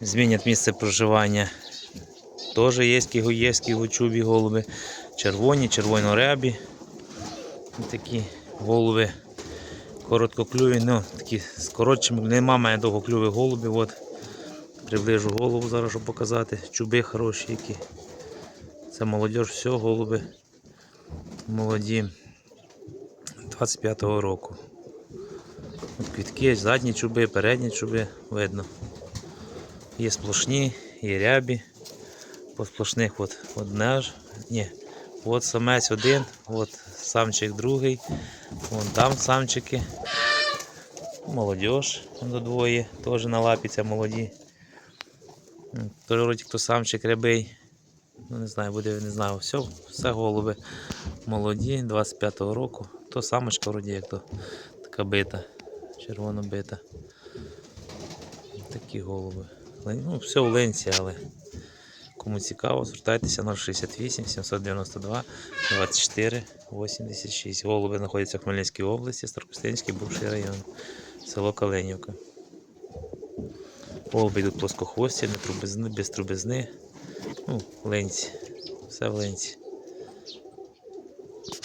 Змінять місце проживання. Теж є кігоєвські гочубі голуби. Червоні, червонорябі. Такі голуби. Короткоклюві, ну, такі з коротшими. Нема мене довгоклювих голубів. От. Приближу голову зараз, щоб показати. Чуби хороші які. Це молодь, все, голуби молоді 25-го року. От квітки, задні чуби, передні чуби видно. Є сплошні, є рябі. По сплошних от одна ж. Ні. От самець один, от самчик другий, вон там самчики. Молодіж до двоє, теж на лапі це молоді. Вроді хто самчик рябий. Ну не знаю, буде, не знаю. Все, все голуби молоді, 25-го року. То самочка вроді як то така бита, червоно бита. Такі голуби. Ну, все в ленці, але кому цікаво, звертайтеся 068 792 24 86. Голуби знаходяться в Хмельницькій області, Старокостинський, бувший район, село Каленівка. Голуби йдуть плоскохвості, не трубизни, без трубизни. Ну, ленці. Все в ленці.